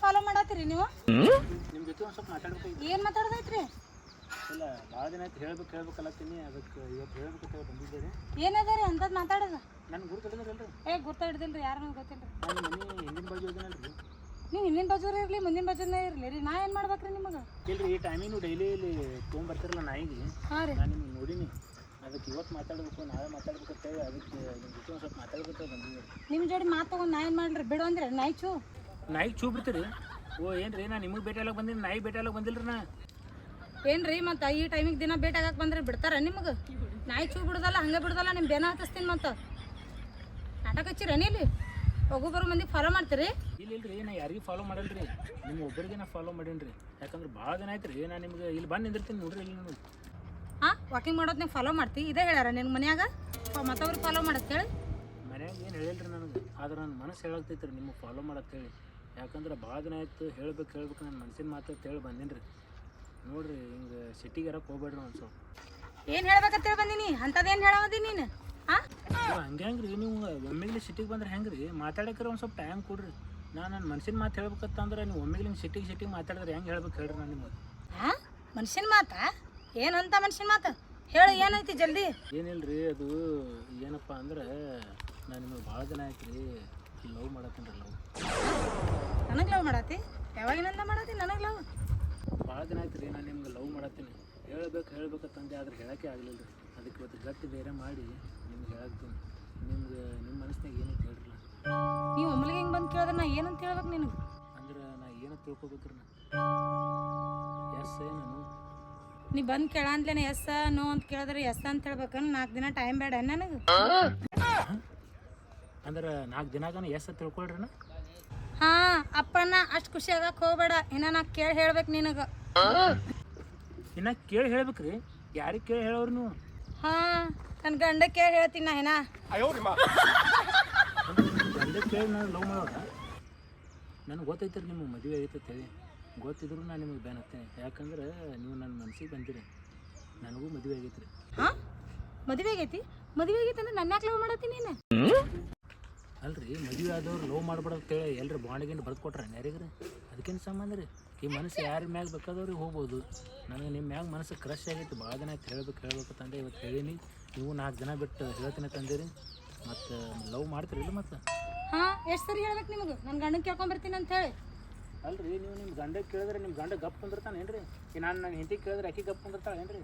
Follow ಮಾಡತ್ತೀರಿ ನೀವು? ನಿಮ್ಮ ಜೊತೆ ಒಂದು ಸ್ವಲ್ಪ ಮಾತಾಡ್ಬೇಕು ಏನು ಮಾತಾಡ್ದೈತ್ರಿ? ಇಲ್ಲ ಭಾಳ ದಿನ ಆಯ್ತು ಹೇಳ್ಬೇಕು ಹೇಳ್ಬೇಕಲ್ಲತ್ತೀನಿ ಅದಕ್ಕೆ ಇವತ್ತು ಹೇಳ್ಬೇಕು ಹೇಳಿ ಬಂದಿದ್ದೇನೆ. ಏನದ? ನನ್ನ ಗುರುತು ಹಿಡಿದ್ರಲ್ರಿ ಏ ಗುರ್ತ ಹಿಡ್ದಿಲ್ರಿ ಯಾರು ಗೊತ್ತಿಲ್ರಿ. ನಾನು ಮನೆ ಹಿಂದಿನ ಬಾಜು ಹೋಗಿನಲ್ರಿ ನೀವು ಹಿಂದಿನ ಬಾಜೂರೇ ಇರಲಿ ಮುಂದಿನ ಬಾಜೂನೇ ಇರಲಿ ರೀ. ನಾ ಏನು ಮಾಡ್ಬೇಕ್ರಿ ನಿಮಗೆ? ಇಲ್ರಿ ಈ ಟೈಮಿಗೆ ಡೈಲಿ ಇಲ್ಲಿ ತೊಗೊಂಬರ್ತಿರಲ್ಲ ನಾಯಿಗೆ. ಹಾಂ ರೀ. ನಾನು ನಿಮ್ಗೆ ನೋಡೀನಿ. ಅದಕ್ಕೆ ಇವತ್ತು ಮಾತಾಡ್ಬೇಕು ನಾಳೆ ಮಾತಾಡ್ಬೇಕು ಅಂತೇಳಿ ಅದಕ್ಕೆ ನಿಮ್ಮ ಜೊತೆ ಒಂದು ಸ್ವಲ್ಪ ಮಾತಾಡ್ಬೇಕು ಬಂದಿದ್ದೆ ನಿಮ್ಮ ಜೋಡಿ ಮಾತು ತೊಗೊಂಡು ನಾ ಏನು ಮಾಡ್ರಿ ಬಿಡು ಅಂದ್ರೆ ನಾಯಿ ಚೂ ನಾಯಿ ಚೂ ಬಿಡ್ತೀರಿ? ಓ ಏನ್ರಿ ನಾ ನಿಮಗೆ ಭೇಟಿ ಆಗಕ್ಕೆ ಬಂದಿನಿ ನಾಯಿ ಭೇಟಿ ಆಗಕ್ಕೆ ಬಂದಿಲ್ರಿ ನಾ? ಏನ್ರಿ ಮತ್ತೆ ಈ ಟೈಮಿಗೆ ದಿನ ಭೇಟಿ ಆಗಕ್ಕೆ ಬಂದ್ರೆ ಬಿಡ್ತಾರ ನಿಮಗೆ? ನಾಯಿ ಚೂ ಬಿಡುದಲ್ಲ ಹಂಗೆ ಬಿಡುದಲ್ಲ ನಿಮ್ಮ ಬೆನ ಹತ್ತಿಸ್ತೀನಿ ಮತ್ತೆ. ನಾಟಕ ಹಚ್ಚಿರ ಇಲ್ಲಿ? ಹೋಗು ಬರೋ ಮಂದಿ ಫಾಲೋ ಮಾಡ್ತೀರಿ? ಇಲ್ಲ ಇಲ್ರಿ ನಾ ಯಾರಿಗೂ ಫಾಲೋ ಮಾಡಲ್ರಿ. ನಿಮ್ಮ ಒಬ್ಬರಿಗೆ ನಾ ಫಾಲೋ ಮಾಡೀನಿ ಯಾಕಂದ್ರೆ ಭಾಳ ದಿನ ಆಯ್ತು ರೀ ನಾ ನಿಮ್ಗೆ ಇಲ್ಲಿ ಬಂದು ನಿಂದಿರ್ತೀನಿ ನೋಡ್ರಿ ಇಲ್ಲಿ ನೋಡಿ ಹಾಂ ವಾಕಿಂಗ್ ಮಾಡೋದು ನೀವು ಫಾಲೋ ಮಾಡ್ತಿ ಇದೇ ಹೇಳ್ಯಾರ ನಿನ್ನ ಮನ್ಯಾಗ? ಮತ್ತೊಬ್ರು ಫಾಲೋ ಮಾಡತ್ತೆ ಹೇಳಿ ಮನ್ಯಾಗ ಏನು ಹೇಳಿಲ್ರಿ ನನಗೆ ಆದ್ರೆ ನನ್ನ ಮನಸ್ಸು ಹೇಳಾಗ್ತೈತೆ ರೀ ನಿಮಗೆ ಫಾಲೋ ಮಾಡತ್ತೇಳಿ ಯಾಕಂದ್ರೆ ಭಾಳ ದಿನ ಆಯ್ತು ಹೇಳ್ಬೇಕು ಹೇಳ್ಬೇಕು ನನ್ನ ಮನ್ಸಿನ ಮಾತು ಹೇಳಿ ಬಂದೀನಿ ರೀ ನೋಡ್ರಿ ಹಿಂಗೆ ಸಿಟಿಗೆ ಇರಕ್ಕೆ ಹೋಗ್ಬೇಡ್ರಿ ಒಂದು ಸ್ವಲ್ಪ ಏನು ಹೇಳ್ಬೇಕಂತೇಳಿ ಬಂದೀನಿ ಅಂಥದ್ದೇನು ಹೇಳೋದಿ ನೀನು? ಹಾಂ ನೀವು ಒಮ್ಮೆಗ್ಲಿ ಸಿಟಿಗೆ ಬಂದ್ರೆ ಹೆಂಗೆ ರೀ ಮಾತಾಡಕ್ಕೆ ಒಂದು ಸ್ವಲ್ಪ ಟೈಮ್ ಕೊಡ್ರಿ. ನಾನು ನನ್ನ ಮನ್ಸಿನ ಮಾತು ಹೇಳ್ಬೇಕಂತಂದ್ರೆ ನೀವು ಒಮ್ಮೆಗ್ಲಿ ಸಿಟಿಗೆ ಸಿಟಿಗೆ ಮಾತಾಡಿದ್ರೆ ಹೆಂಗೆ ಹೇಳ್ಬೇಕು ಹೇಳ್ರಿ ನಾನು ನಿಮಗೆ. ಹಾಂ ಮನುಷ್ಯನ ಮಾತಾ? ಏನಂತ ಮನುಷ್ಯನ ಮಾತು? ಹೇಳು ಏನೈತಿ ಜಲ್ದಿ? ಏನಿಲ್ರಿ ಅದು ಏನಪ್ಪ ಅಂದ್ರೆ ನಾನು ನಿಮಗೆ ಭಾಳ ದಿನ ಆಯ್ತು ರೀ ಲವ್ ಮಾಡತ್ತೀನಿ ಲವ್ ನನಗೆ ಲವ್ ಮಾಡತ್ತಿ ಯಾವಾಗಿನಿಂದ ಮಾಡತ್ತಿ ನನಗೆ ಲವ್ ಭಾಳ ದಿನ ಆಯ್ತು ರೀ ನಾನು ನಿಮ್ಗೆ ಲವ್ ಮಾಡತ್ತೀನಿ ಹೇಳ್ಬೇಕು ಹೇಳ್ಬೇಕಂತಂದೆ ಆದ್ರೆ ಹೇಳಕ್ಕೆ ಆಗಲಿಲ್ಲ ರೀ ಅದಕ್ಕೆ ಇವತ್ತು ಗಟ್ಟಿ ಬೇರೆ ಮಾಡಿ ನಿಮ್ಗೆ ಹೇಳ್ತೀನಿ. ನಿಮ್ಗೆ ನಿಮ್ಮ ಮನಸ್ಸಿನಾಗ ಏನು ಹೇಳ್ರಲ್ಲ ನೀವು ಒಮ್ಮಲಿಗೆ ಹಿಂಗೆ ಬಂದು ಕೇಳಿದ್ರೆ ನಾ ಏನಂತ ಹೇಳ್ಬೇಕು ನಿನಗೆ? ಅಂದ್ರೆ ನಾ ಏನು ತಿಳ್ಕೊಬೇಕ್ರಿ ನಾ? ಎಸ್ ನಾನು ನೀ ಬಂದು ಕೇಳಂದ್ಲೇನೆ ಎಸ್ ನೋ ಅಂತ ಕೇಳಿದ್ರೆ ಎಸ್ ಅಂತ ಹೇಳ್ಬೇಕನ್ ನಾಲ್ಕು ದಿನ ಟೈಮ್ ಬೇಡ ನನಗೆ? ಅಂದ್ರೆ ನಾಲ್ಕು ದಿನಾಗನ ಎಸ್ ಅಂತ ತಿಳ್ಕೊಳ್ರಿ ನಾ? ಹಾಂ ಅಪ್ಪನ ಅಷ್ಟು ಖುಷಿ ಆಗಕ್ಕೆ ಹೋಗ್ಬೇಡ. ಇನ್ನ ನಾ ಕೇಳಿ ಹೇಳ್ಬೇಕು ನಿನಗೆ. ಇನ್ನ ಕೇಳಿ ಹೇಳ್ಬೇಕ್ರಿ. ಯಾರಿಗೆ ಕೇಳಿ ಹೇಳೋರು ನೀವು? ಹಾಂ. ನನ್ನ ಗಂಡ ಕೇಳಿ ಹೇಳ್ತೀನಿ ನಾ ಏನ ಗಂಡ ಕೇಳಿ ನಾನು ಲವ್ ಮಾಡೋಣ ನನಗೆ ಗೊತ್ತೈತೆ ರೀ ನಿಮಗೆ ಮದುವೆ ಆಗೈತೆ ಗೊತ್ತಿದ್ರು ನಾನು ನಿಮಗೆ ಬೇನತ್ತೇನೆ ಯಾಕಂದ್ರೆ ನೀವು ನನ್ನ ಮನ್ಸಿಗೆ ಬಂದಿರಿ. ನನಗೂ ಮದುವೆ ಆಗೈತೆ ರೀ. ಹಾಂ? ಮದುವೆ ಆಗೈತಿ? ಮದುವೆ ಆಗೈತೆ ಅಂದ್ರೆ ನನ್ನ ಯಾಕೆ ಲವ್ ಮಾಡತ್ತೀನಿ ನೀನು? ಅಲ್ರಿ ಮದುವೆ ಆದವ್ರು ಲವ್ ಮಾಡ್ಬಾರ್ದು ಅಂತೇಳಿ ಎಲ್ಲರೂ ಬಾಂಡಿಗಿಂದ ಬರ್ದು ಕೊಟ್ರೆ ಯಾರಿಗ್ರಿ ಅದಕ್ಕೇನು ಸಂಬಂಧ ರೀ? ಈ ಮನಸ್ಸು ಯಾರ ಮ್ಯಾಗ ಬೇಕಾದವ್ರಿಗೆ ಹೋಗ್ಬೋದು. ನನಗೆ ನಿಮ್ಮ ಮ್ಯಾಗ ಮನಸ್ಸು ಕ್ರಶ್ ಆಗೈತೆ. ಭಾಳ ದಿನ ಆಯ್ತು ಹೇಳ್ಬೇಕು ಹೇಳ್ಬೇಕು ತಂದೆ ಇವತ್ತು ಹೇಳೀನಿ. ನೀವು ನಾಲ್ಕು ದಿನ ಬಿಟ್ಟು ಹೇಳ್ತೀನಿ ತಂದಿರಿ. ಮತ್ತು ಲವ್ ಮಾಡ್ತೀರಿಲ್ಲ ಮತ್ತೆ? ಹಾಂ ಎಷ್ಟು ಸರಿ ಹೇಳ್ಬೇಕು ನಿಮಗೆ? ನನ್ನ ಗಂಡನ ಕೇಳ್ಕೊಂಬರ್ತೀನಿ ಅಂತ ಹೇಳಿ. ಅಲ್ರಿ ನೀವು ನಿಮ್ಮ ಗಂಡ ಕೇಳಿದ್ರೆ ನಿಮ್ಮ ಗಂಡ ಗಪ್ ಕುಂದಿರ್ತಾನೆ ಏನ್ರಿ? ಈ ನಾನು ನನ್ನ ಹೆಂಡತಿ ಕೇಳಿದ್ರೆ ಅಕ್ಕಿ ಗಪ್ ಕುಂದಿರ್ತಾಳೆ ಏನ್ರಿ?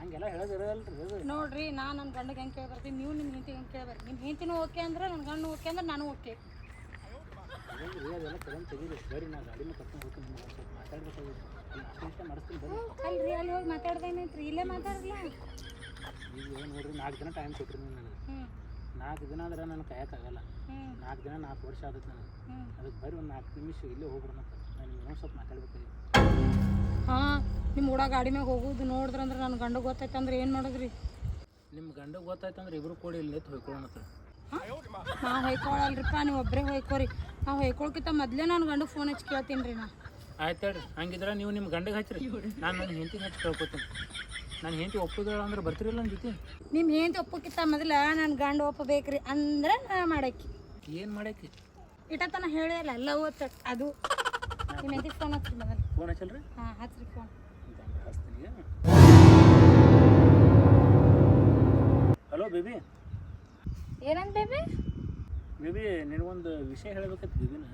ಹಂಗೆಲ್ಲ ಹೇಳೋದಿರಲ್ರಿ ಅದು ನೋಡ್ರಿ ನಾ ನನ್ನ ಗಂಡಗೆ ಹೆಂಗೆ ಕೇಳಿ ಬರ್ತೀನಿ ನೀವು ನಿಮ್ಮ ಹೆಂಡತಿಗೆ ಹೆಂಗೆ ಕೇಳಿ ನಿಮ್ಮ ಹೆಂಡತಿನೂ ಓಕೆ ಅಂದ್ರೆ ನನ್ನ ಗಂಡ ಓಕೆ ಅಂದ್ರೆ ನಾನು ಓಕೆ. ಅದೇನ್ರಿ ಅದೆಲ್ಲ ಕರೆಂಟ್ ತೆಗೀರಿ ಬರ್ರಿ ನಾ ಗಾಡಿನ ಕರ್ಕೊಂಡು ಹೋಗ್ತೀನಿ ನಿಮ್ಗೆ. ಸ್ವಲ್ಪ ಮಾತಾಡ್ಬೇಕಾಗಿತ್ತು ಮಾಡಿಸ್ತೀನಿ ಅಲ್ರಿ ಅಲ್ಲಿ ಹೋಗಿ ಮಾತಾಡ್ದೇನೈತ್ರಿ ಇಲ್ಲೇ ಮಾತಾಡಲ್ಲ ಈಗ ನೋಡ್ರಿ ನಾಲ್ಕು ದಿನ ಟೈಮ್ ಕೊಟ್ರಿ ನೀವು ನನಗೆ. ನಾಲ್ಕು ದಿನ ಅಂದ್ರೆ ನನಗೆ ಕಾಯಕ್ಕಾಗಲ್ಲ ನಾಲ್ಕು ದಿನ ನಾಲ್ಕು ವರ್ಷ ಆಗುತ್ತೆ ನನಗೆ. ಅದಕ್ಕೆ ಬರೀ ಒಂದು ನಾಲ್ಕು ನಿಮಿಷ ಇಲ್ಲೇ ಹೋಗ್ಬಿಡೋಣ ನಾನು ನಿಮ್ಗೆ ಇನ್ನೊಂದು ಸ್ವಲ್ಪ ಮಾತಾಡ್ಬೇಕಾಗಿ ಹಾಂ ನಿಮ್ಮ ಕೂಡ ಗಾಡಿ ಮ್ಯಾಗ ಹೋಗೋದು ನೋಡಿದ್ರಂದ್ರೆ ನನ್ನ ಗಂಡ ಗೊತ್ತೈತೆ ಅಂದ್ರೆ ಏನು ಮಾಡೋದ್ರಿ? ನಿಮ್ಮ ಗಂಡ ಗೊತ್ತಾಯ್ತು ಅಂದ್ರೆ ಇಬ್ರು ಕೂಡಿ ಇಲ್ಲಿ ಹೊಯ್ಕೊಳ್ಳೋಣ ನಾ ಹೊಯ್ಕೊಳಲ್ರಿಪ್ಪ ನೀವು ಒಬ್ಬರೇ ಹೊಯ್ಕೋರಿ. ನಾ ಹೊಯ್ಕೊಳ್ಕಿಂತ ಮೊದಲೇ ನಾನು ಗಂಡ ಫೋನ್ ಹಚ್ಚಿ ಕೇಳ್ತೀನಿ ರೀ ನಾ. ಆಯ್ತು ಹೇಳ್ರಿ. ಹಂಗಿದ್ರೆ ನೀವು ನಿಮ್ಮ ಗಂಡಗೆ ಹಚ್ಚಿರಿ ನಾನು ನನ್ನ ಹೆಂಡತಿಗೆ ಹಚ್ಚಿ ಕೇಳ್ಕೊತೀನಿ. ನಾನು ಹೆಂಡತಿ ಒಪ್ಪದ ಅಂದ್ರೆ ಬರ್ತಿರಲ್ಲ ನನ್ನ ಜೊತೆ? ನಿಮ್ಮ ಹೆಂಡತಿ ಒಪ್ಪಕ್ಕಿಂತ ಮೊದಲ ನನ್ನ ಗಂಡ ಒಪ್ಪಬೇಕ್ರಿ ಅಂದ್ರೆ ನಾ ಮಾಡಕ್ಕಿ. ಏನು ಮಾಡಕ್ಕೆ? ಇಟತನ ಹೇಳಿಲ್ಲ ಎಲ್ಲ ಓದ್ತ ಅದು. ನಿಮ್ಮ ಹೆಂಡತಿ ಫೋನ್ ಹಚ್ಚಿ ಮೊದಲು. ಫೋನ್ ಹಚ್ಚಲ್ರಿ? ಹಾಂ ಹಚ್ಚಿರಿ ಫೋನ್ ಹಲೋ ಬೇಬಿ ಏನಂತ ಬೇಬಿ ಬೇಬಿ ನಿನಗೊಂದು ವಿಷಯ ಹೇಳಬೇಕಂತ ಬೇಬಿನ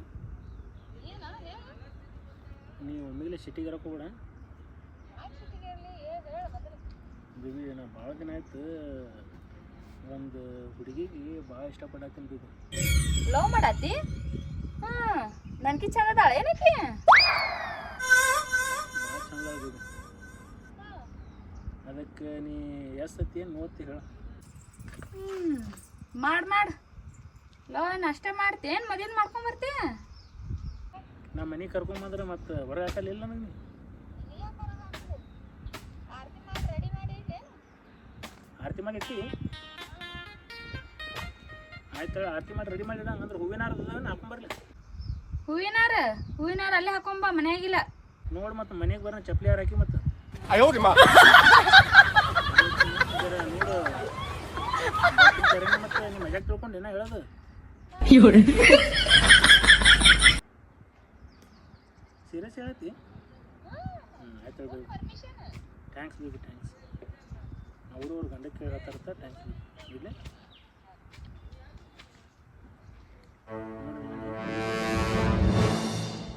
ನೀವು ಒಮ್ಮೆಲೆ ಸಿಟಿಗೆ ಇರೋಕೆ ಹೋಗ್ಬೇಡ. ಬೇಬಿ ನಾ ಭಾಳ ದಿನ ಆಯ್ತು. ಒಂದು ಹುಡುಗಿಗೆ ಭಾಳ ಇಷ್ಟಪಡತ್ತೀನಿ ಬೇಬಿ ಲವ್ ಮಾಡತ್ತಿ ಹಾಂ ನನ್ಕಿ ಚಂದದಾಳ ಏನಕ್ಕೆ? ಭಾಳ ಚಂದ ಬೇಬಿ ಅದಕ್ಕೆ ನೀ ಎಷ್ಟು ಸತಿ ಏನು ನೋಡ್ತಿ ಹೇಳ. ಹ್ಞೂ ಮಾಡಿ ಮಾಡಿ. ಲವ್ ಏನು ಅಷ್ಟೇ ಮಾಡ್ತೇನು ಮದುವೆ ಮಾಡ್ಕೊಂಬರ್ತೀಯ ನಮ್ಮ ಮನೆಗೆ ಕರ್ಕೊಂಬಂದ್ರೆ ಮತ್ತೆ ಹೊರಗೆ ಹಾಕಲಿಲ್ಲ ನನಗೆ ಆರತಿ ಮಾಡಿ ಇಟ್ಟಿ ಆಯ್ತು ಆರತಿ ಮಾಡಿ ರೆಡಿ ಮಾಡಿಡ ಅಂದ್ರೆ ಹೂವಿನಾರ ಅದಾವ ಹಾಕೊಂಬರ್ಲಿ ಹೂವಿನಾರ ಹೂವಿನಾರ ಅಲ್ಲೇ ಹಾಕೊಂಬ ಮನೆಯಾಗಿಲ್ಲ. ನೋಡಿ ಮತ್ತೆ ಮನೆಗೆ ಬರೋ ಚಪ್ಪಲಿ ಯಾರು ಹಾಕಿ ಮತ್ತೆ. ನೋಡು. ಮತ್ತೆ ನಿಮ್ಮ ಮಜಾಕ್ ತಿಳ್ಕೊಂಡು ಏನೋ ಹೇಳೋದು? ಸೀರಿಯಸ್ ಹೇಳತ್ತಿ ಹ್ಞೂ ಆಯ್ತು ಥ್ಯಾಂಕ್ಸ್ ಬೇಬಿ ಥ್ಯಾಂಕ್ಸ್ ಅವರು ಅವ್ರ ಗಂಡಕ್ಕೆ ಕೇಳತ್ತಾರತ್ತ ಥ್ಯಾಂಕ್ಸ್ ಇಲ್ಲ?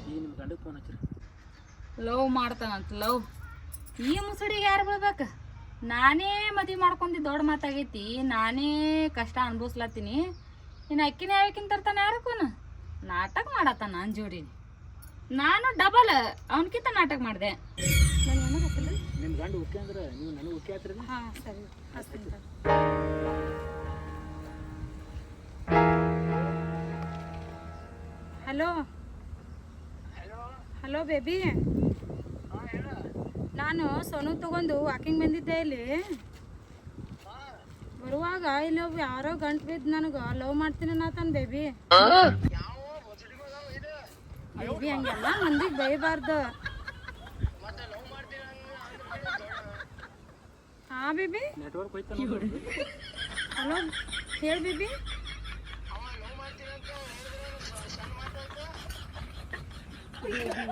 ಈಗ ನಿಮ್ಮ ಗಂಡಕ್ಕೆ ಫೋನ್ ಲವ್ ಮಾಡ್ತಾನಂತ, ಲವ್. ಈ ಮುಸುಡಿಗೆ ಯಾರು ಬಿಡ್ಬೇಕು ನಾನೇ ಮದುವೆ ಮಾಡ್ಕೊಂಡಿ ದೊಡ್ಡ ಮಾತಾಗೈತಿ, ನಾನೇ ಕಷ್ಟ ಅನ್ಭವಿಸ್ಲತ್ತೀನಿ. ಇನ್ನು ಅಕ್ಕಿನ ಯಾವಕ್ಕಿಂತ ತರ್ತಾನೆ ಯಾರಕ್ಕೂನ ನಾಟಕ ಮಾಡತ್ತ ನಾನು ಜೋಡಿ ನಾನು ಡಬಲ್ ಅವನಕ್ಕಿಂತ ನಾಟಕ ಮಾಡಿದೆ. ಗಂಡ ಓಕೆ ಅಂದ್ರೆ ನೀವು ನನಗೆ ಓಕೆ ಆತ್ರಿ ಹಾಂ ಸರಿ. ಹಚ್ತೀನಿ ಹಲೋ? ಹಲೋ? ಬೇಬಿ? ನಾನು ಸೊನು ತಗೊಂಡು ವಾಕಿಂಗ್ ಬಂದಿದ್ದೆ ಇಲ್ಲಿ. ಬರುವಾಗ ಇಲ್ಲಿ ಒಬ್ಬ ಯಾರೋ ಗಂಟು ಬಿದ್ದು ನನಗೆ ಲವ್ ಮಾಡ್ತೀನಿ ಅನ್ನತಾನ ಬೇಬಿ. ಬೇಬಿ ಹಂಗೆಲ್ಲ ಮಂದಿಗೆ ಬೈಬಾರ್ದು. ಹಾ ಬೇಬಿ? ನೆಟ್ವರ್ಕ್ ಹೋಯ್ತಾ ಹಲೋ ಹೇಳಿ ಬೇಬಿ.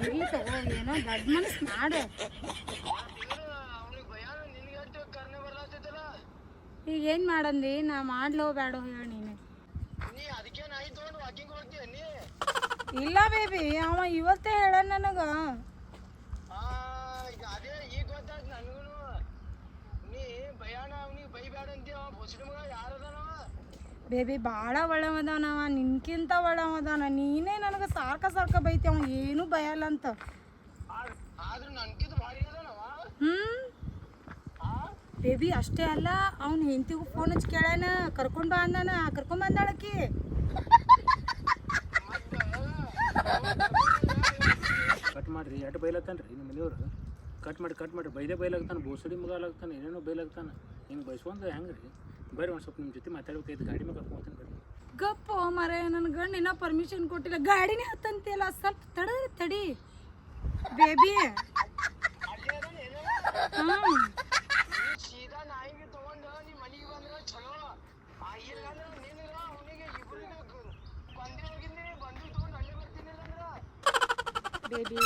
ಇರ್ಲಿ ತಗೋ ಏನೋ ದೊಡ್ಡ ಮನಸ್ಸು ಮಾಡು. ಈಗ ಏನು ಮಾಡಂದಿ? ನಾ ಮಾಡ್ಲೋ ಬೇಡೋ ಹೇಳಿ ನೀನು. ಇಲ್ಲ ಬೇಬಿ ಅವ ಇವತ್ತೇ ಹೇಳ ನನಗ. ಬೇಬಿ ಭಾಳ ಒಳ್ಳವದಾನವ ನಿನ್ಕಿಂತ ಒಳ್ಳವದಾನ ನೀನೇ ನನಗೆ ಸಾರ್ಕ ಸಾರ್ಕ ಬೈತಿ. ಅವ್ನು ಏನೂ ಭಯಲ್ಲ ಅಂತ ಹ್ಮ್. ಬೇಬಿ, ಅಷ್ಟೇ ಅಲ್ಲ, ಅವ್ನ ಹೆಂಡತಿಗೂ ಫೋನ್ ಹಚ್ಚಿ ಕೇಳಾನ. ಕರ್ಕೊಂಡು ಬಾ ಅಂದಾನ. ಕಟ್ ಮಾಡ್ರಿ. ಎಟ್ ಬೈಲತ್ತಾನ ರೀ ನಿಮ್ಮ ಮನೆಯವ್ರು. ಕಟ್ ಮಾಡಿ ಕಟ್ ಮಾಡಿ. ಬೈದೇ ಬೈಲಾಗ್ತಾನೆ ಬೋಸಡಿ ಮಗಾಲಾಗ್ತಾನೆ ಏನೇನೋ ಬೈಲಾಗ್ತಾನೆ ಹಿಂಗೆ ಬೈಸ್ಕೊಂಡು ಹೆಂಗೆ ರೀ ಬರ್ರಿ ಒಂದು ಸ್ವಲ್ಪ ನಿಮ್ಮ ಜೊತೆ ಮಾತಾಡ್ಬೇಕಾಯ್ತು ಗಾಡಿ ಮೇಲೆ ಕರ್ಕೊಂಡು ಹೋಗ್ತೀನಿ ಬರ್ರಿ ಗಪ್ಪು ಮರೆ ನನ್ನ ಗಂಡ ಇನ್ನೂ ಪರ್ಮಿಷನ್ ಕೊಟ್ಟಿಲ್ಲ ಗಾಡಿನೇ ಹತ್ತಂತಿಲ್ಲ ಸ್ವಲ್ಪ ತಡ ತಡಿ ಬೇಬಿ ಹಾಂ ಬೇಬಿ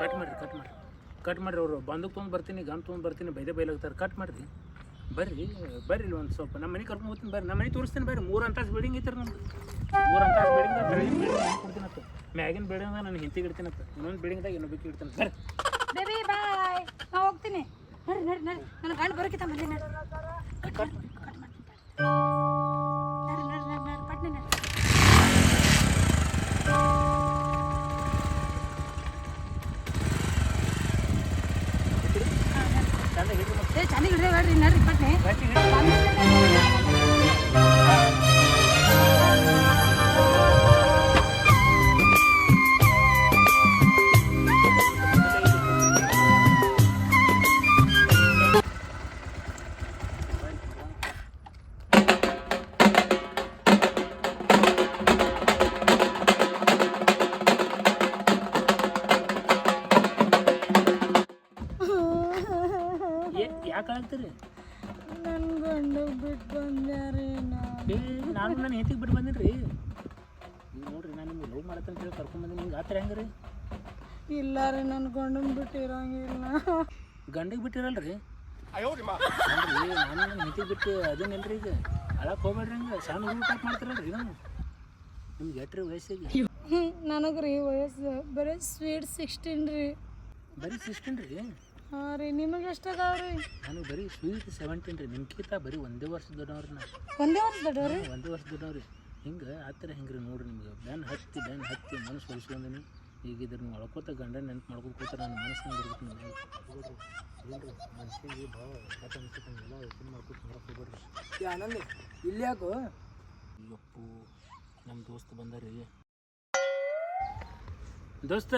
ಕಟ್ ಮಾಡಿರಿ ಕಟ್ ಮಾಡಿರಿ ಕಟ್ ಮಾಡಿರಿ ಅವರು. ಬಂದಕ್ಕೆ ತೊಗೊಂಡು ಬರ್ತೀನಿ ಗನ್ ತೊಗೊಂಡು ಬರ್ತೀನಿ ಬೈದೆ ಬೈಲಾಗ್ತಾರೆ. ಕಟ್ ಮಾಡಿರಿ. ಬರ್ರಿ ಬರ್ರಿ ಇಲ್ಲಿ ಒಂದು ಸ್ವಲ್ಪ. ನಮ್ಮ ಮನೆ ಕರ್ಕೊಂಡು ಹೋಗ್ತೀನಿ ಬರ್ರಿ. ನಮ್ಮ ಮನೆ ತೋರಿಸ್ತೀನಿ ಬರ್ರಿ. ಮೂರು ಅಂತಾಸು ಬಿಲ್ಡಿಂಗ್ ಐತೆ ನಮ್ಮ ಮೂರು ಅಂತಾಸು ಬಿಲ್ಡಿಂಗ್ ಬೆಳಗಿನ ಬಿಲ್ಡಿಂಗ್ ಕೊಡ್ತೀನತ್ತ ಮ್ಯಾಗಿನ ಬಿಲ್ಡಿಂಗ್ದಾಗ ನಾನು ಹಿಂತಿಗೆ ಇಡ್ತೀನತ್ತ ಇನ್ನೊಂದು ಬಿಲ್ಡಿಂಗ್ದಾಗ ಇನ್ನೊಬ್ಬಕ್ಕೆ ಇಡ್ತೀನಿ. ಬರ್ರಿ. ಬೇಬಿ ಬಾಯ್ ನಾ ಹೋಗ್ತೀನಿ. ನಡಿ ನಡಿ ನಡಿ ನನ್ನ ಗಂಡ ಬರೋಕ್ಕಿಂತ ಮೊದಲೇ ನಡಿ. ಕಟ್ ಮಾಡಿ ಕಟ್ ಮಾಡ್ತೀನಿ. ಹಿಡ್ರಿ ಮತ್ತೆ ಏ ಚೆನ್ನಾಗಿ ನಾನು ನನ್ನ ಹೆಂಡತಿಗೆ ಬಿಟ್ಟು ಬಂದಿನಿ ರೀ ನೀವು ನೋಡ್ರಿ ನಾನು ನಿಮ್ಗೆ ಲವ್ ಮಾಡತ್ತಂತ ಹೇಳಿ ಕರ್ಕೊಂಡ್ಬಂದಿನಿ ನಿಮ್ಗೆ ನಿಮ್ಗೆ ಆತರ ಹೆಂಗೆ ರೀ ಇಲ್ಲ ರೀ ನನ್ನ ಗಂಡನ್ ಬಿಟ್ಟು ಇರೋಂಗಿಲ್ಲ ಗಂಡಿಗೆ ಬಿಟ್ಟಿರಲ್ರಿ? ರೀ ನಾನು ನನ್ನ ಹೆಂಡತಿಗೆ ಬಿಟ್ಟು ಅದೇನಿಲ್ರಿ ಈಗ? ಅಳಕ್ಕೆ ಹೋಗ್ಬೇಡ್ರಿ ಹಂಗೆ. ಸಣ್ಣ ಹುಡುಗ ಟೈಪ್ ಮಾಡ್ತಿರಲ್ರಿ ನಾವು ನಿಮ್ಗೆ ಎಟ್ರಿ ವಯಸ್ಸಿಗೆ? ನನಗೆ ರೀ ವಯಸ್ಸು. ಬರೀ ಸ್ವೀಟ್ ಸಿಕ್ಸ್ಟೀನ್ ರೀ. ಬರೀ ಸಿಕ್ಸ್ಟೀನ್ ರೀ? ಹಾಂ ರೀ ನಿಮಗೆ ರೀ ನನಗೆ ಬರೀ ಸ್ವೀಟ್ ಸೆವೆಂಟೀನ್ ರೀ. ಬರೀ ಒಂದೇ ವರ್ಷ ದೊಡ್ಡವ್ರಿ ನಾ ಒಂದೇ ವರ್ಷ ದೊಡ್ಡವ್ರಿ? ಒಂದೇ ವರ್ಷ ದೊಡ್ಡವ್ರಿ. ಹಿಂಗೆ ಆ ಥರ ಹೆಂಗೆ ರೀ ನೋಡ್ರಿ ನಿಮ್ಗೆ? ಹತ್ತಿ ಬೆನ್ ಹತ್ತಿ ಮನಸ್ಸು ಈಗ ಅಳ್ಕೋತ ಗಂಡ ನೆನ್ಪು ಮಾಡ್ಕೊಂಡು ಕೂತಾರೆ ನನ್ನ ಮನಸ್ಸಿನ ಬರ್ಬೇಕು ಭಾಳ ಯೋಚನೆ ಮಾಡ್ಕೊತ ಹೋಗ್ಬೇಡ್ರಿ ಆನಂದ್ ಇಲ್ಲಿ ಯಾಕೋ? ನಮ್ಮ ದೋಸ್ತ ಬಂದಾರಿ. ದೋಸ್ತ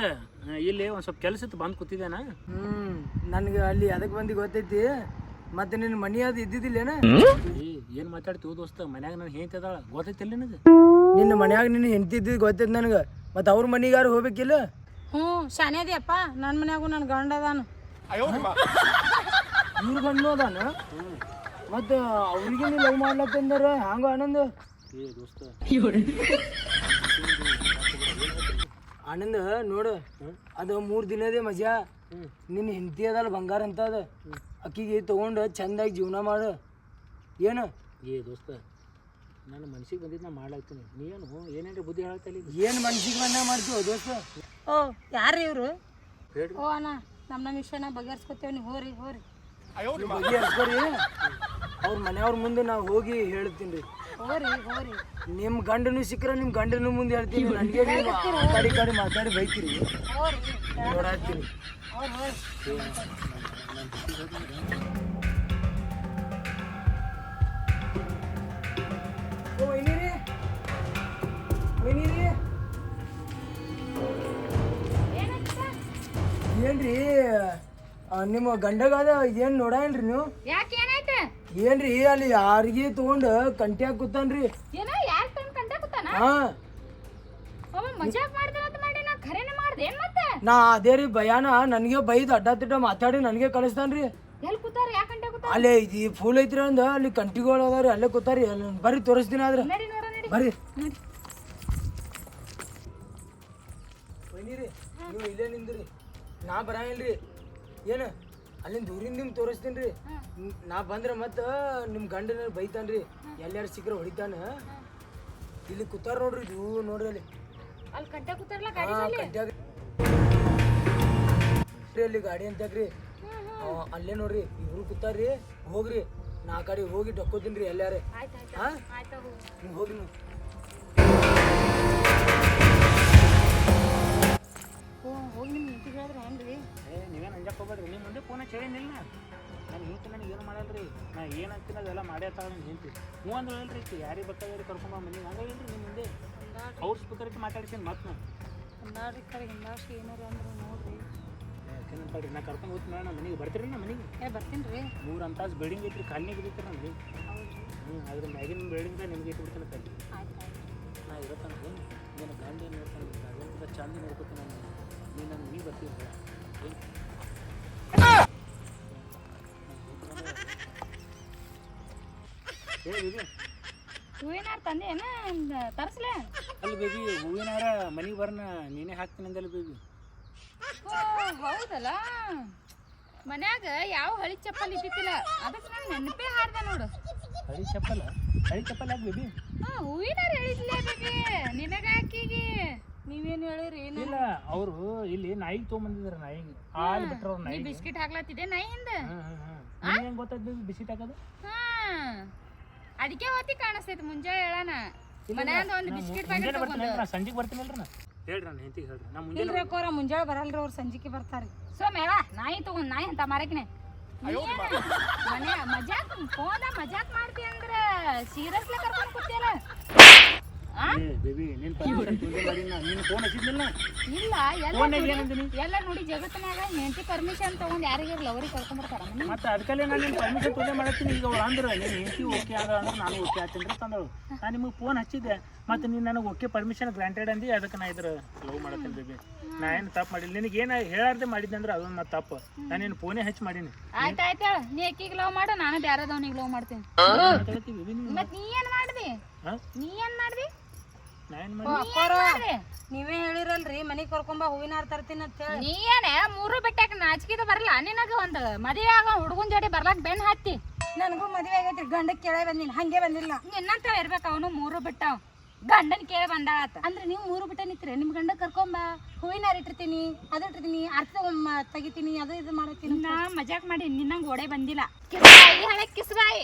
ಇಲ್ಲಿ ಒಂದು ಸ್ವಲ್ಪ ಕೆಲಸ ಇತ್ತು ಬಂದು ಕೂತಿದ್ದೇನಾ ಹ್ಮ್. ನನ್ಗೆ ಅಲ್ಲಿ ಅದಕ್ಕೆ ಬಂದು ಗೊತ್ತೈತಿ ಮತ್ತೆ ನಿನ್ನ ಮನಿ ಅದು ಇದ್ದಿದ್ದಿಲ್ಲೇನ ಏನು? ಮಾತಾಡ್ತೀವಿ ದೋಸ್ತ? ಮನ್ಯಾಗ ನಾನು ಹೆಂಡತಿ ಅದಾಳ ಗೊತ್ತೈತಿಲ್ಲ ನಿನಗೆ? ನಿನ್ನ ಮನ್ಯಾಗ ನಿನ್ನ ಹೆಂಡತಿ ಇದ್ದಿದ್ದು ಗೊತ್ತೈತಿ ನನಗೆ ಮತ್ತು ಅವ್ರ ಮನೆಗಾರು ಹೋಗ್ಬೇಕಿಲ್ಲ? ಹ್ಞೂ ಶಾನೇದಿಯಪ್ಪ ನನ್ನ ಮನ್ಯಾಗೂ ನನ್ನ ಗಂಡ ಅದಾನು. ಇವ್ರ ಗಂಡು ಅದಾನ? ಮತ್ತು ಅವ್ರಿಗೆ ನೀವು ಲವ್ ಮಾಡ್ಲತ್ತಂದ್ರ ಹಂಗ ಆನಂದ್? ಏ ದೋಸ್ತ. ಆನಂದ್ ನೋಡು ಅದು ಮೂರು ದಿನದೇ ಮಜಾ. ನಿನ್ನ ಹೆಂಡತಿ ಅದಲ್ಲ ಬಂಗಾರ ಅಂತ ಅದ. ಅಕ್ಕಿಗೆ ತೊಗೊಂಡು ಚಂದಾಗಿ ಜೀವನ ಮಾಡು. ಏನು? ಏ ದೋಸ್ತ ನನ್ನ ಮನ್ಸಿಗೆ ಬಂದಿದ್ದು ನಾ ಮಾಡ್ಲಾಗ್ತೀನಿ. ನೀನು ಏನೇನು ಬುದ್ಧಿ ಹೇಳ್ತಾ ಇಲ್ಲ ಏನು ಮನ್ಸಿಗೆ ಬಂದ ಮಾಡ್ತೀವ ದೋಸ್ತ? ಓ ಯಾರು ಇವರು? ಓ ಅಣ್ಣ ನಮ್ಮ ನಮ್ಮ ವಿಷಯನ ಬಗೆಹರಿಸ್ಕೊತೇವೆ ನೀವು ಹೋರಿ ಹೋರಿ. ಅವ್ರ ಮನೆಯವ್ರ ಮುಂದೆ ನಾವು ಹೋಗಿ ಹೇಳ್ತೀನಿ ರೀ. ಹೋರಿ ಹೋರಿ. ನಿಮ್ಮ ಗಂಡನು ಸಿಕ್ಕರೆ ನಿಮ್ಮ ಗಂಡನು ಮುಂದೆ ಹೇಳ್ತೀನಿ. ನನಗೆ ನೀವು ಆ ಕಡೆ ಕಡೆ ಮಾತಾಡಿ ಬೈತೀರಿ. ವೈನಿರಿ. ಏನ್ರಿ? ನಿಮ್ಮ ಗಂಡಗಾದ ಏನು ನೋಡಾನ್ರಿ ನೀವು? ಯಾಕೆ ಏನಾಯ್ತು? ಏನ್ರಿ ಅಲ್ಲಿ ಯಾರಿಗೆ ತಗೊಂಡ್ ಕಂಟ್ಯಾಗ ಕೂತಾನ್ರಿ? ಏನೋ ಯಾರ್ ತಂದು ಕಂಡ ಕೂತಾನ? ಹಾ. ಅವ ಮಜಾಕ್ ಮಾಡ್ದೆ ಅಂತ ಮಾಡಿ ನಾ ಖರೇನೆ ಮಾಡ್ದೆ ಏನ್ ಮತ್ತೆ? ನಾ ಅದೇ ರೀ ಭಯಾನ ನನಗೆ ಬೈದ್ ಅಡ್ಡ ತಿಡ್ಡ ಮಾತಾಡಿ ನನಗೆ ಕಳಿಸ್ತಾನ್ರಿ. ಎಲ್ಲಿ ಕೂತಾರ ಯಾಕೆ ಕಂಡ ಕೂತಾರ? ಅಲ್ಲೇ ಇದು ಫೂಲ್ ಐತ್ರಿ ಅಂದ ಅಲ್ಲಿ ಕಂಟಿಗಳು ಅದಾವ್ರಿ ಅಲ್ಲೇ ಕೂತಾರಿ ಅಲ್ಲಿ ಬರ್ರಿ ತೋರಿಸ್ತೀನಿ ಆದ್ರೆ. ನಡಿ ನೋಡ ನಡಿ. ಬರ್ರಿ. ನಡಿ. ಬನ್ನಿರಿ ನೀವು ಇಲ್ಲೇ ನಿಂದ್ರಿ. ನಾ ಬರಂಗಿಲ್ರಿ ಏನು? ಅಲ್ಲಿಂದ ದೂರಿಂದ ನಿಮ್ಗೆ ತೋರಿಸ್ತೀನಿ ರೀ. ನಾ ಬಂದ್ರೆ ಮತ್ತೆ ನಿಮ್ಮ ಗಂಡನ ಬೈತಾನ್ರಿ ಎಲ್ಲಾರು ಸಿಕ್ಕರೆ ಹೊಡಿತಾನ? ಇಲ್ಲಿ ಕೂತಾರ ನೋಡ್ರಿ ಇದು ನೋಡ್ರಿ ಅಲ್ಲಿ. ಅಲ್ಲಿ ಕೂತಾರಲ್ಲ ಗಾಡಿ ಅಲ್ಲಿ ಅಲ್ಲಿ ಗಾಡಿ ಅಂತ್ಯಾಕ್ರಿ ಅಲ್ಲೇ ನೋಡ್ರಿ ಇವ್ರು ಕೂತಾರ್ರಿ ಹೋಗ್ರಿ. ನಾ ಕಡೆ ಹೋಗಿ ಡಕ್ಕೋತೀನಿ ರೀ ಎಲ್ಲಾರೇ. ಹಾಂ? ಹೋಗಿ. ನೀವು. ಹೋಗಿ ನಿಮ್ಗೆ ಓ ಹೇಳಿದ್ರೆ ನಿಮ್ಮ ರೀ ಏ ನೀವೇನು ಅಂಜಕ್ಕೆ ಹೋಗ್ಬೇಡ್ರಿ. ನಿಮ್ಮ ಮುಂದೆ ಫೋನ್ ಹಚ್ಚಿ ಹೇಳಿನಿಲ್ಲ ನಾನು ಹೇಳ್ತಿ ನನಗೆ ಏನು ರೀ ನಾ ಏನು ಅಂತೀನಿ ಅದೆಲ್ಲ ಮಾಡೇ ತಾಳ ನಾನು ಹೇಳ್ತಿ ಹ್ಞೂ ಅಂದ್ರೆ ಹೇಳ್ರಿ ಈಕಿ ಯಾರಿಗೆ ಬೇಕಾದ್ರೆ ಕರ್ಕೊಂಬ ಮನೆಗೆ ಹಂಗೆ ಇಲ್ಲ ನಿಮ್ಮ ಮುಂದೆ. ಅವ್ರ ಸ್ಪೀಕರ್ ಮಾತಾಡ್ಸೀನಿ ಮತ್ತೆ ನಾ ಹಿಂದಾಡ್ರಿ ಕರೆ ಹಿಂದಾಡ್ಸಿ ಏನಾರು ಅಂದ್ರೆ ನೋಡ್ರಿ. ಯಾಕೆನಂತಳ್ರಿ ನಾ ಕರ್ಕೊಂಡು ಹೋಗ್ತೀನಿ ನಾ ಮನೆಗೆ ಬರ್ತೀರಿ ನಾ ಮನೆಗೆ? ಏ ಬರ್ತೀನಿ ರೀ ಮೂರು ಅಂತಾಜು ಬಿಲ್ಡಿಂಗ್ ಐತ್ರಿ ಕಾಲನಿ ಬಿದ್ದೈತ್ರಿ ನಮ್ಮ ಮನೆಗೆ ಹೌದು ಹ್ಞೂ ಅದ್ರ ಮ್ಯಾಗಿನ ಬಿಲ್ಡಿಂಗ್ ನಿಮ್ಗೆ ಇಟ್ಟು ಬಿಡ್ತೀನಿ ಕಲ್ಲಿ ನಾ ಇರತ್ತಾನ ಏನು? ನೀನು ಗಂಡ ನೋಡ್ತಾನೆ ಚಂದ ನೋಡ್ಕೊತೀನಿ ನಾನು. ನೀನು ಮನೆಗೆ ಬರ್ತೀನಿ ಏ ಬೇಬಿ ಹೂವಿನಾರ ತಂದೆ ಏನ? ತರಿಸ್ಲೆ? ಅಲ್ಲಿ ಬೇಬಿ ಹೂವಿನಾರ ಮನೆಗೆ ಬರ್ನ ನೀನೇ ಹಾಕ್ತೀನಿ ಅಂದಲ್ಲ ಬೇಬಿ ಓ ಹೌದಲ್ಲ? ಮನ್ಯಾಗ ಯಾವ ಹಳಿ ಚಪ್ಪಲಿ ಇದ್ದಿತ್ತಿಲ್ಲ ಅದಕ್ಕೆ ನಾನು ನೆನಪೇ ಹಾರ್ದೆ ನೋಡು. ಹಳಿ ಚಪ್ಪಲ? ಹಳಿ ಚಪ್ಪಲ್ ಹಾಕ್ ಬೇಬಿ ಹಾ ಹೂವಿನಾರ ಹೇಳಿದ್ಲೇ ಬೇಬಿ ನಿನಗ ಆಕಿಗೆ ನೀವೇನು ಹೇಳಿರಿ ಇಲ್ಲ ಅವರು ಇಲ್ಲಿ ನಾಯಿ ತೊಗೊಂಬಂದಿದ್ರು ನಾಯಿ. ಹಾಲು ಬಿಟ್ರ ನಾಯಿ ನೀ ನಾಯಿಗೆ ಬಿಸ್ಕಿಟ್ ಹಾಕ್ಲತ್ತಿದೆ ನಾ ಹಿಂದ? ಹೆಂಗ್ ಹಾಂ ಹಾಂ. ಹೆಂಗೆ ಗೊತ್ತಾಯ್ತು ಬಿಸಿ ಹಾಕೋದು? ಹಾ. ಅದಕ್ಕೆ ಹೋತಿ ಕಾಣಿಸ್ತೈತಿ ಮುಂಜಾನೆ ಹೇಳಣ. ಮನ್ಯಾಂದ ಒಂದು ಬಿಸ್ಕಿಟ್ ಪ್ಯಾಕೆಟ್ ಬರ್ತೀನಿ ನಾ ಸಂಜೆಗೆ ಬರ್ತೀನಲ್ರಿ ನಾ. ಹೇಳ್ರಿ ನಾನು ಹೆಂಡತಿಗೆ ಹೇಳ್ರಿ. ನಾ ಮುಂಜಾನೆ ಇಲ್ರಿ ಅಕ್ಕೋರ ಮುಂಜಾನೆ ಬರಲ್ರಿ ಅವ್ರು ಸಂಜಿಕೆ ಬರ್ತಾರೆ. ಸೊ ಮೇಳ ನಾಯಿ ತಗೊಂಡ್ ನಾಯಿ ಅಂತ ಮಾರಕಿನೆ. ಮನೆ ಮಜಾಕ್ ಫೋನ ಮಜಾಕ್ ಮಾಡ್ತಿ ಅಂದ್ರ ಸೀರಿಯಸ್ಲಿ ಕರ್ಕೊಂಡ್ ಕೂತಿಯಲ್ಲ. ಇಲ್ಲ ಎಲ್ಲ ಫೋನ್ ನೋಡಿ- ಜಗತ್ತಿನಾಗ ಹೆಂಡತಿ ಪರ್ಮಿಷನ್ ತಗೊಂಡ್ ಯಾರಿಗೆ ಲವರಿ ಕರ್ಕೊಂಡ್ ಬರ್ತಾರ. ಮತ್ತೆ ಅದಕ್ಕಲ್ಲೇ ನಾನು ನಿನ್ನ ಪರ್ಮಿಷನ್ ತೊಂದರೆ ಮಾಡತ್ತೀನಿ. ಈಗ ಅವ್ರು ಅಂದ್ರೆ ನೀನು ಹೆಂಡತಿ ಓಕೆ ಆದ ಅಂದ್ರೆ ನಾನು ಓಕೆ ಆಗ್ತೀನಿ ತಂದ್ರು ನಾನು ನಿಮಗೆ ಫೋನ್ ಹಚ್ಚಿದ್ದೆ. ಮತ್ತೆ ನೀನು ನನಗೆ ಓಕೆ ಪರ್ಮಿಷನ್ ಗ್ರಾಂಟೆಡ್ ಅಂದಿ ಅದಕ್ಕೆ ನಾ ಇದ್ರ ಲವ್ ಮಾಡತ್ತೀನಿ ಬೇಬಿ. ನಾ ಏನು ತಪ್ಪು ಮಾಡಿಲ್ಲ. ನಿನಗೆ ಏನು ಹೇಳಾರ್ದೆ ಮಾಡಿದ್ದೆ ಅಂದ್ರೆ ಅದೊಂದು ಮತ್ತೆ ತಪ್ಪು. ನಾನು ನಿನ್ನ ಫೋನೇ ಹಚ್ಚಿ ಮಾಡೀನಿ. ಆಯ್ತು ಆಯ್ತು ಹೇಳ. ನೀ ಅಕ್ಕಿಗೆ ಲವ್ ಮಾಡು ನಾನು ಬ್ಯಾರದವನಿಗೆ ಲವ್ ಮಾಡ್ತೀನಿ. ಮತ್ತೆ ನೀ ಏನ್ ಮಾಡ್ದಿ? ನೀ ಏನ್ ಮಾಡ್ದಿ? ನೀವೇ ಹೇಳಿರಲ್ರಿ ಮನಿಗ್ ಕರ್ಕೊಂಬ ಹೂವಿನ ಹಾರ ತರ್ತೀನಿ ಅಂತ ಹೇಳಿ. ನೀ ಏನೇ ಮೂರು ಬೆಟ್ಟಕ್ಕೆ ನಾಚಿಕಿದ ಬರಲ್ಲ ನಿನಗ ಒಂದು ಮದುವೆ ಆಗ ಹುಡುಗನ್ ಜೋಡಿ ಬರ್ಲಾಕ್ ಬೆನ್ ಹತ್ತಿ ನನಗೂ ಮದುವೆ ಆಗೈತಿ ಗಂಡಕ್ಕೆ ಕೇಳೇ ಬಂದಿಲ್ಲ ಹಂಗೆ ಬಂದಿಲ್ಲ. ನಿನ್ನಂತ ಇರ್ಬೇಕು ಅವನು ಮೂರು ಬೆಟ್ಟ ಗಂಡನ್ ಕೇಳಿ ಬಂದಾಳತ್ತ ಅಂದ್ರೆ ನೀವು ಮೂರು ಬಿಟ್ಟ ನಿಂತ್ರಿ ನಿಮ್ ಗಂಡ ಕರ್ಕೊಂಬ ಹೂವಿನ ಹಾರ ಇಟ್ಟಿರ್ತೀನಿ ಅದು ಇಟ್ಟಿರ್ತೀನಿ ಅರ್ಥ ತೆಗಿತೀನಿ ಅದು ಇದು ಮಾಡತ್ತೀನಿ ನಾ ಮಜಾಕ್ ಮಾಡಿ ನಿನ್ನಂಗ್ ಓಡೆ ಬಂದಿಲ್ಲ. ಕಿಸ್ಬಾಯಿ ಹಳೆ ಕಿಸ್ಬಾಯಿ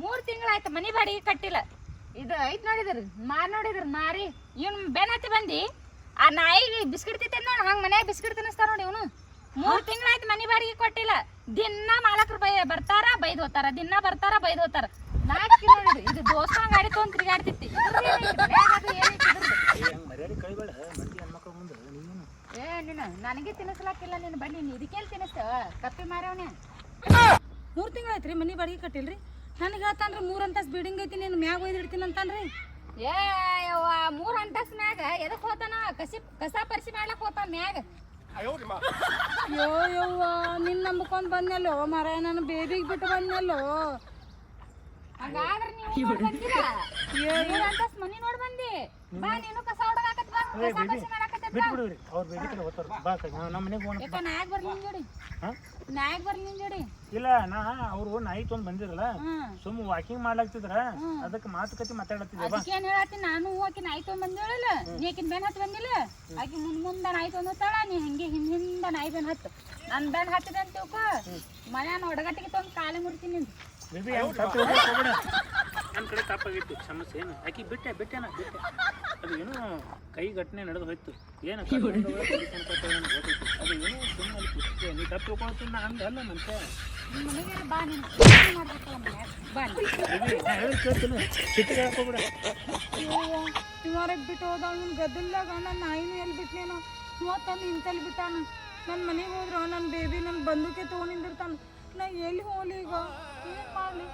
ಮೂರ್ ತಿಂಗಳಾಯ್ತು ಮನಿ ಬಾಡಿಗೆ ಕಟ್ಟಿಲ್ಲ. ಇದು ಐತ್ ನೋಡಿದ್ರಿ, ಮಾರ್ ನೋಡಿದ್ರಿ, ಮಾರಿ. ಇವ್ನ್ ಬೆನ್ ಬಂದಿ. ಆ ನಾಯಿಗೆ ಬಿಸ್ಕಿಟ್ ತಿಂತ ನೋಡಿ, ಹಂಗ ಮನ್ಯಾಗ ಬಿಸ್ಕಿಟ್ ತಿನ್ನಿಸ್ತಾರ ನೋಡಿ ಇವನು. ಮೂರ್ ತಿಂಗಳಾಯ್ತು ಮನಿ ಬಾಡಿಗೆ ಕೊಟ್ಟಿಲ್ಲ. ದಿನ ಮಾಲಕ್ರು ಬೈ ಬರ್ತಾರ, ಬೈದ್ ಹೋತಾರ ದಿನ ಬರ್ತಾರ, ಬೈದ್ ಹೋತಾರ ನಾಲ್ಕು ನೋಡಿದ್ರಿ, ಇದು ದೋಸ್ತ ಗಾಡಿ ತೊಗೊಂಡ್ ತಿರ್ಗಾಡ್ತಿತ್ತಿ ಏ, ನೀನು, ನನಗೆ ತಿನ್ನಿಸ್ಲಾಕಿಲ್ಲ ನೀನು ಬನ್ನಿ, ನೀನು ಇದಕ್ಕೆ ತಿನ್ನಿಸ್ತೇವ ಕಪ್ಪಿ ಮಾರವನೇ ಮೂರು ತಿಂಗಳಾಯ್ತ್ರಿ ಮನಿ ಬಾಡಿಗೆ ಕಟ್ಟಿಲ್ರಿ? ನನಗೆ ಹೇಳ್ತಾನ್ರಿ ಮೂರ್ ಅಂತಸ್ ಬಿಲ್ಡಿಂಗ್ ಐತಿ ನೀನು ಮ್ಯಾಗ ಒಯ್ದು ಇಡ್ತೀನಿ ಅಂತಾನ್ರಿ ಏ ಯವ್ವ ಮೂರ್ ಅಂತಸ್ ಮ್ಯಾಗ? ಎದಕ್ ಹೋತಾನ? ಕಸಿ ಕಸ ಪರಿಸಿ ಮಾಡ್ಲಕ್ ಹೋತಾನ ಮ್ಯಾಗ? ಅಯ್ಯೋ ಯವ್ವ ನಿನ್ ನಂಬ್ಕೊಂಡ್ ಬಂದ್ನಲ್ಲೋ? ಮರ ನನ್ನ ಬೇಬಿಗೆ ಬಿಟ್ಟು ಬಂದ್ನಲ್ಲೋ? ಹಂಗಾದ್ರೆ ನೀವು ನೋಡ್ ಬಂದಿರ? ಮೂರ್ ಅಂತಸ್ ಮನಿ ನೋಡಿ ಬಂದಿ? ಬಾ ನೀನು ಕಸ ಹೊಡಗಾಕತ್ ಬಾ ಕಸ ಪರಿಸಿ ಬಿಟ್ಟು ಬಿಡ್ರಿ ಅವ್ರು ಬೇಕಿದ್ರೆ ಹೋಗ್ತಾರೆ ಬಾ ನಮ್ಮ ಮನೆಗೆ ಹೋಗೋಣ. ಯಾಕ ನಾಯಕ್ ಬರ್ಲಿ ನಿನ್ ಜೋಡಿ. ಹಾಂ? ನಾಯಕ್ ಬರ್ಲಿ ನಿನ್ ಜೋಡಿ. ಇಲ್ಲ ನಾ ಅವರು ನಾಯಿ ತೊಂದ್ ಬಂದಿರಲ್ಲ ಹ್ಮ್ ಸುಮ್ಮ ವಾಕಿಂಗ್ ಮಾಡ್ಲಾಗ್ತಿದ್ರ ಅದಕ್ಕೆ ಮಾತುಕತೆ ಮಾತಾಡತ್ತಿದ್ದೆ ಬಾ. ಏನ್ ಹೇಳತ್ತಿ ನಾನು ಆಕಿ ನಾಯಿ ತೊಗೊಂಡ್ ಬಂದೇಳಲ್ಲ ನೀ ಆಕಿನ ಬೆನ್ ಹತ್ತು ಬಂದಿಲ್ಲ? ಆಕಿ ಮುಂದ್ ಮುಂದ ನಾಯಿ ತೊಗೊಂಡ್ ಹೋಗ್ತಾಳ ನೀ ಹಂಗೆ ಹಿಂದ್ ಹಿಂದ ನಾಯಿ ಬೆನ್ ಹತ್ತು. ನನ್ ಬೆನ್ ಹತ್ತಿದೆ ಅಂತ ತಿಳ್ಕೊ ಮನ್ಯಾನ ಒಡಗಟ್ಟಿಗೆ ತೊಗೊಂಡ್ ಕಾಲೇ ಮುರಿತೀನಿ. ನಿಂದು ನನ್ನ ಕಡೆ ತಪ್ಪಾಗಿತ್ತು ಸಮಸ್ಯೆ ಏನು? ಆಕಿ ಬಿಟ್ಟೆ ಬಿಟ್ಟೆನ ಬಿಟ್ಟೆ. ಅದು ಏನೋ ಕೈ ಘಟನೆ ನಡೆದು ಹೋಯ್ತು. ಏನು. ಅದು ಏನೋ ಸುಮ್ಮನೆ ನೀ ತಪ್ಪು ತಿಳ್ಕೊಳ್ತೀನಿ ನಾ ಹಂಗೆ ಅಲ್ಲ ಮನುಷ್ಯ. ಬಿಟ್ಟು ಹೋದ ಅವ್ನ ಗದ್ದಲ್ದಾಗ. ನನ್ನ ನಾಯಿನೂ ಎಲ್ಲಿ ಬಿಟ್ನೇನೋ? ಮೂವತ್ತೊಂದು ಇಂತಲ್ಲಿ ಬಿಟ್ಟಾನ. ನನ್ನ ಮನೆಗೆ ಹೋದ್ರು ನನ್ನ ಬೇಬಿ ನನ್ನ ಬಂದೂಕೆ ತೊಗೊಂಡು ನಿಂದಿರ್ತಾನ. ನಾ ಎಲ್ಲಿ ಹೋಗ್ಲಿ ಈಗ? ಏನು ಮಾಡಲಿ